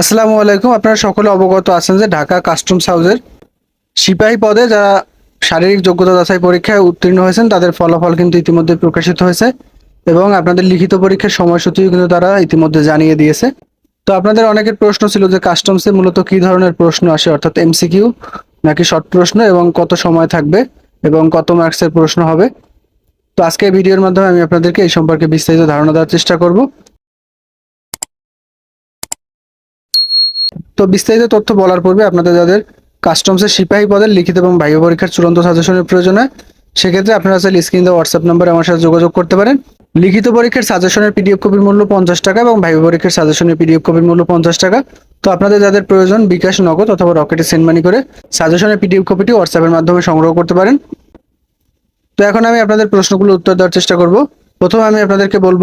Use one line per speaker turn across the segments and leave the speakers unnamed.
আসসালামু আলাইকুম। আপনারা সকলে অবগত আছেন যে ঢাকা কাস্টমস হাউসের সিপাহী পদে যারা শারীরিক যোগ্যতা যাচাই পরীক্ষায় উত্তীর্ণ হয়েছেন, তাদের ফলাফল কিন্তু ইতিমধ্যে প্রকাশিত হয়েছে এবং আপনাদের লিখিত পরীক্ষার সময়সূচিও কিন্তু তারা ইতিমধ্যে জানিয়ে দিয়েছে। তো আপনাদের অনেকের প্রশ্ন ছিল যে কাস্টমসে মূলত কি ধরনের প্রশ্ন আসে, অর্থাৎ এমসিকিউ নাকি শর্ট প্রশ্ন এবং কত সময় থাকবে এবং কত মার্কসের প্রশ্ন হবে। তো আজকে ভিডিওর মাধ্যমে আমি আপনাদেরকে এই সম্পর্কে বিস্তারিত ধারণা দেওয়ার চেষ্টা করব। তো বিস্তারিত তথ্য বলার পূর্বে আপনাদের যাদের কাস্টমসের সিপাহী পদের লিখিত এবং বাহ্য পরীক্ষার চূড়ান্ত সাজেশনের প্রয়োজন হয় সেক্ষেত্রে আপনারা চাইলে স্ক্রিন হোয়াটসঅ্যাপ নাম্বারে আমার সাথে যোগাযোগ করতে পারেন। লিখিত পরীক্ষার সাজেশনের পিডিএফ কপির মূল্য পঞ্চাশ টাকা এবং বাহ্য পরীক্ষার সাজেশনের পিডিএফ কপির মূল্য পঞ্চাশ টাকা। তো আপনাদের যাদের প্রয়োজন বিকাশ নগদ অথবা রকেটে সেন্ড মানি করে সাজেশনের পিডিএফ কপিটি হোয়াটসঅ্যাপের মাধ্যমে সংগ্রহ করতে পারেন। তো এখন আমি আপনাদের প্রশ্নগুলো উত্তর দেওয়ার চেষ্টা করব। প্রথমে আমি আপনাদেরকে বলব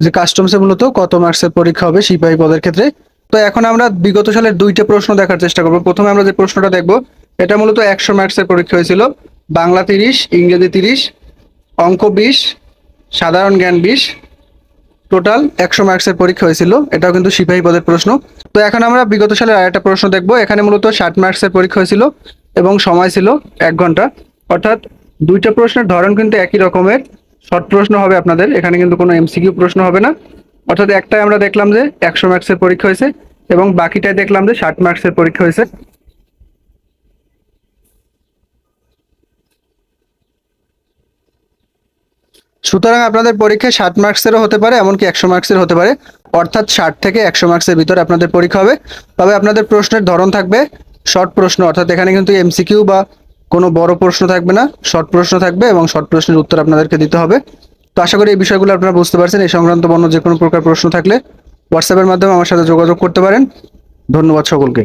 যে কাস্টমসে মূলত কত মার্কসের পরীক্ষা হবে সিপাহী পদের ক্ষেত্রে। তো এখন আমরা বিগত সালের দুইটা প্রশ্ন দেখার চেষ্টা করব। প্রথমে আমরা যে প্রশ্নটা দেখব, এটা মূলত একশো মার্কসের পরীক্ষা হয়েছিল। বাংলা তিরিশ, ইংরেজি তিরিশ, অঙ্ক বিশ, সাধারণ জ্ঞান বিশ, টোটাল একশো মার্কসের পরীক্ষা হয়েছিল। এটাও কিন্তু সিপাহী পদের প্রশ্ন। তো এখন আমরা বিগত সালের আরেকটা প্রশ্ন দেখব। এখানে মূলত ষাট মার্কসের পরীক্ষা হয়েছিল এবং সময় ছিল এক ঘণ্টা। অর্থাৎ দুইটা প্রশ্নের ধরন কিন্তু একই রকমের। শর্ট প্রশ্ন হবে আপনাদের, এখানে কিন্তু কোনো এমসিকিউ প্রশ্ন হবে না। অর্থাৎ একটাই আমরা দেখলাম যে একশো মার্কসের পরীক্ষা হয়েছে এবং বাকিটাই দেখলাম যে ষাট মার্কসের পরীক্ষা হয়েছে। সুতরাং আপনাদের পরীক্ষায় ষাট মার্কসেরও হতে পারে, এমনকি একশো মার্কসের হতে পারে। অর্থাৎ ষাট থেকে একশো মার্কসের ভিতরে আপনাদের পরীক্ষা হবে। তবে আপনাদের প্রশ্নের ধরন থাকবে শর্ট প্রশ্ন, অর্থাৎ এখানে কিন্তু এমসিকিউ বা কোনো বড় প্রশ্ন থাকবে না। শর্ট প্রশ্ন থাকবে এবং শর্ট প্রশ্নের উত্তর আপনাদেরকে দিতে হবে। তো আশা করি এই বিষয়গুলো আপনারা বুঝতে পারছেন। এই সংক্রান্ত অন্য যে কোনো প্রকার প্রশ্ন থাকলে হোয়াটসঅ্যাপের মাধ্যমে আমার সাথে যোগাযোগ করতে পারেন। ধন্যবাদ সকলকে।